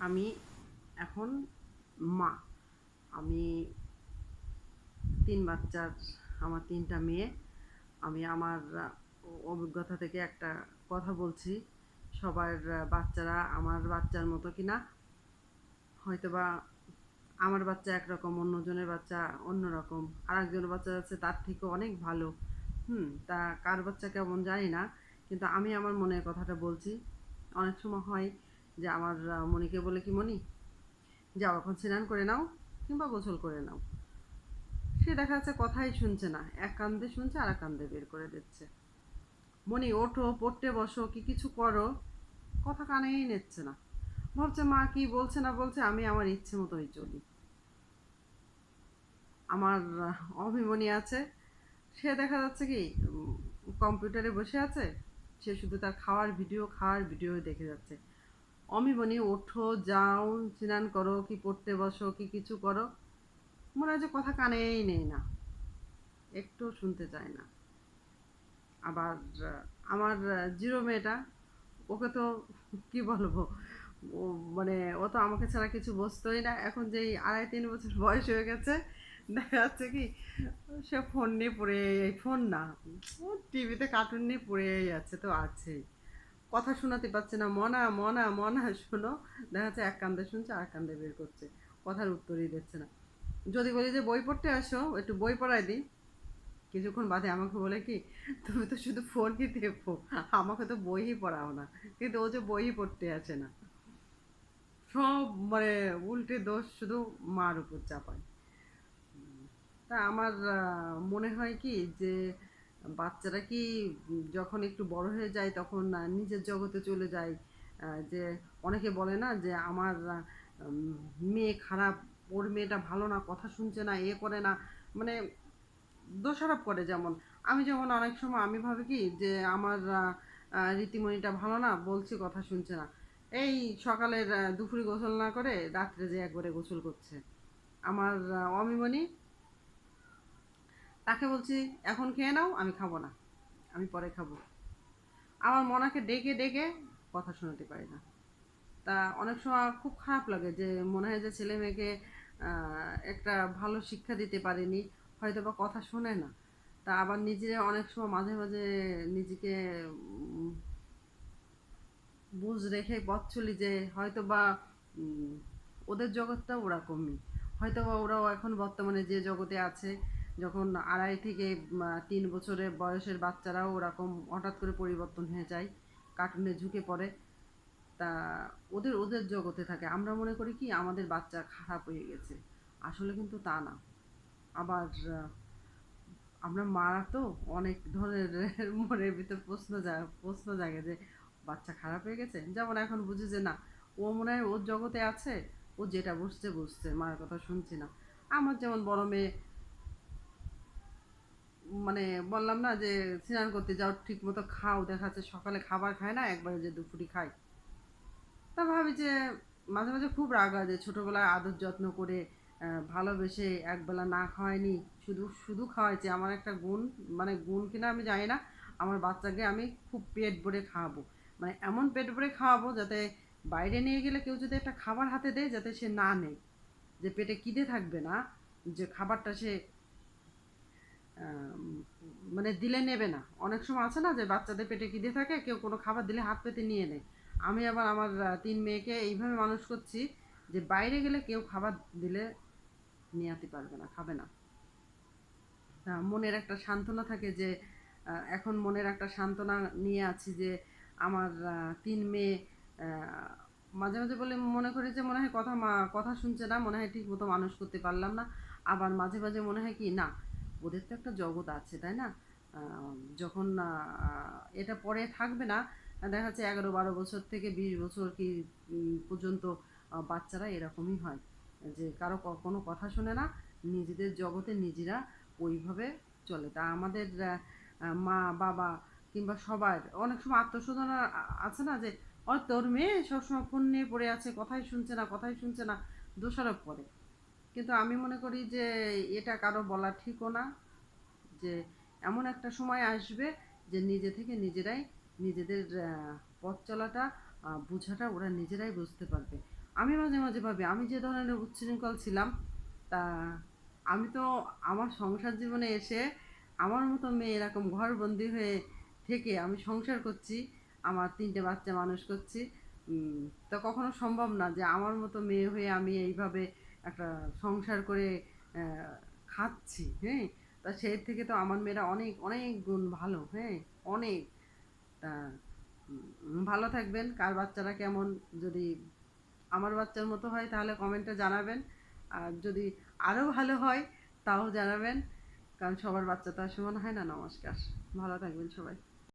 আমি এখন মা। আমি তিন বাচ্চার, আমার তিনটা মেয়ে। আমি আমার অভিজ্ঞতা থেকে একটা কথা বলছি। সবার বাচ্চারা আমার বাচ্চার মতো কিনা? হয়তোবা আমার বাচ্চা একরকম, অন্যজনের বাচ্চা অন্যরকম। আর একজনের বাচ্চা আছে, তার থেকে অনেক ভালো। হুম, তা কার বাচ্চা কেমন জানি না। কিন্তু আমি আমার মনের কথাটা বলছি। অনেক সময় হয় যে আমার মনিকে বলে কি, মনি, যাও এখন স্নান করে নাও কিংবা গোসল করে নাও। সে দেখা যাচ্ছে কথাই শুনছে না, এক কান্দে শুনছে আর এক কান্দে বের করে দিচ্ছে। মনি, ওঠো, পড়তে বসো, কি কিছু করো? কথা কানেই নিচ্ছে না। ভাবছে, মা কি বলছে না বলছে, আমি আমার ইচ্ছে মতোই চলি। আমার অভিমনি আছে, সে দেখা যাচ্ছে কি কম্পিউটারে বসে আছে, সে শুধু তার খাওয়ার ভিডিও খাওয়ার ভিডিও দেখে যাচ্ছে। অমিমনি ওঠো, যাও, স্নান করো, কি পড়তে বসো, কি কিছু করো। মনে হয় যে কথা কানেই নেই না, একটু শুনতে চায় না। আবার, আমার জিরো মেয়েটা, ওকে তো কি বলব, ও মানে ও তো আমাকে ছাড়া কিছু বসতোই না। এখন যেই আড়াই তিন বছর বয়স হয়ে গেছে, দেখা যাচ্ছে কি, সে ফোন নিয়ে পড়ে ফোন না, ও টিভিতে কার্টুন নিয়ে পড়েই আছে, তো আছেই। কথা শোনাতে পারছে না, মনা মনা মনা, শোনো। দেখা যাচ্ছে এক কান্দে শুনছে আর কান্দে বের করছে। কথার উত্তরই দিচ্ছে না। যদি বলি যে বই পড়তে আসো, একটু বই পড়াই দিই। কিছুক্ষণ বাদে আমাকে বলে কি, তুমি তো শুধু ফোনই দেখো, আমাকে তো বইই পড়াও না। কিন্তু ও যে বই পড়তে আসে না। সব মানে উল্টে দোষ শুধু মার উপর চাপায়। তা আমার মনে হয় কি যে বাচ্চারা কি যখন একটু বড় হয়ে যায় তখন নিজের জগতে চলে যায় যে অনেকে বলে না যে আমার মেয়ে খারাপ, ওর মেয়েটা ভালো না, কথা শুনছে না, এ করে না মানে দোষারোপ করে যেমন। আমি যেমন অনেক সময় আমি ভাবি কি যে আমার রীতিমণিটা ভালো না, বলছি, কথা শুনছে না। এই সকালের দুপুরে গোসল না করে রাত্রে যে একবারে গোসল করছে। আমার অমিমণি তাকে বলছি, এখন খেয়ে নাও, আমি খাব না। আমি পরে খাব। আমার মনাকে ডেকে ডেকে কথা শোনাতে পারি না। তা অনেক সময় খুব খারাপ লাগে যে মনে হয় যে ছেলে মেয়েকে একটা ভালো শিক্ষা দিতে পারিনি, হয়তো বা কথা শোনে না। তা আবার নিজে অনেক সময় মাঝে মাঝে নিজেকে বুঝ রেখে পথ চলি যে হয়তো বা ওদের জগৎটা ওরকমই। হয়তো বা ওরাও এখন বর্তমানে যে জগতে আছে যখন আড়াই থেকে তিন বছরের বয়সের বাচ্চারাও ওরকম হঠাৎ করে পরিবর্তন হয়ে যায়, কার্টুনে ঝুঁকে পড়ে, তা ওদের ওদের জগতে থাকে। আমরা মনে করি কি, আমাদের বাচ্চা খারাপ হয়ে গেছে। আসলে কিন্তু তা না। আবার আমরা মারা তো অনেক ধরনের মনের ভিতর প্রশ্ন জাগে প্রশ্ন জাগে যে, বাচ্চা খারাপ হয়ে গেছে? যেমন এখন বুঝি যে না, ও মনে হয় ওর জগতে আছে, ও যেটা বুঝছে বুঝছে মার কথা শুনছি না। আমার যেমন বড় মেয়ে মানে বললাম না যে, স্নান করতে যাও ঠিক মতো খাও। দেখা যাচ্ছে সকালে খাবার খায় না, একবারে যে দুপুরি খায়। তা ভাবি যে, মাঝে মাঝে খুব রাগ হয় যে ছোটোবেলায় আদর যত্ন করে ভালোবেসে একবেলা না খাওয়ায়নি। শুধু শুধু খাওয়াইছে। আমার একটা গুণ মানে গুণ কিনা আমি জানি না। আমার বাচ্চাকে আমি খুব পেট ভরে খাওয়াবো। মানে এমন পেট ভরে খাওয়াবো যাতে বাইরে নিয়ে গেলে কেউ যদি একটা খাবার হাতে দেয়, যাতে সে না নেয়। যে পেটে খিদে থাকবে না, যে খাবারটা সে মানে দিলে নেবে না। অনেক সময় আছে না যে বাচ্চাদের পেটে খিদে থাকে, কেউ কোনো খাবার দিলে হাত পেতে নিয়ে নেয়। আমি আবার আমার তিন মেয়েকে এইভাবে মানুষ করছি যে বাইরে গেলে কেউ খাবার দিলে নিয়ে আসতে পারবে না, খাবে না। মনের একটা সান্ত্বনা থাকে যে এখন মনের একটা সান্ত্বনা নিয়ে আছি যে আমার তিন মেয়ে মাঝে মাঝে বলে মনে করি যে মনে হয় কথা কথা শুনছে না, মনে হয় ঠিক মতো মানুষ করতে পারলাম না। আবার মাঝে মাঝে মনে হয় কি, না ওদের তো একটা জগৎ আছে, তাই না? যখন এটা পরে থাকবে না, দেখা যাচ্ছে এগারো বারো বছর থেকে বিশ বছর কি পর্যন্ত বাচ্চারা এরকমই হয়। যে কারও কোনো কথা শোনে না, নিজেদের জগতে নিজেরা ওইভাবে চলে। তা আমাদের মা, বাবা কিংবা সবার, অনেক সময় আত্মশোধন আছে না যে তোর মেয়ে সবসময় ফোন নিয়ে পড়ে আছে, কথাই শুনছে না, কথাই শুনছে না। দোষারোপ করে। কিন্তু আমি মনে করি যে এটা কারও বলা ঠিকও না, যে এমন একটা সময় আসবে যে নিজে থেকে নিজেরাই নিজেদের পথ চলাটা বোঝাটা ওরা নিজেরাই বুঝতে পারবে। আমি মাঝে মাঝে ভাবি, আমি যে ধরনের উচ্ছৃঙ্খল ছিলাম, তা আমি তো আমার সংসার জীবনে এসে আমার মতো মেয়ে এরকম ঘরবন্দি হয়ে থেকে আমি সংসার করছি, আমার তিনটে বাচ্চা মানুষ করছি তা কখনো সম্ভব না যে আমার মতো মেয়ে হয়ে আমি এইভাবে একটা সংসার করে খাচ্ছি হ্যাঁ? তা সেই থেকে তো আমার মেয়েরা অনেক অনেক গুণ ভালো হ্যাঁ? অনেক। তা ভালো থাকবেন। কার বাচ্চারা কেমন? যদি আমার বাচ্চার মতো হয়, তাহলে কমেন্টে জানাবেন। আর যদি আরও ভালো হয়, তাও জানাবেন। কারণ সবার বাচ্চা তো আর সমান হয় না। নমস্কার। ভালো থাকবেন সবাই।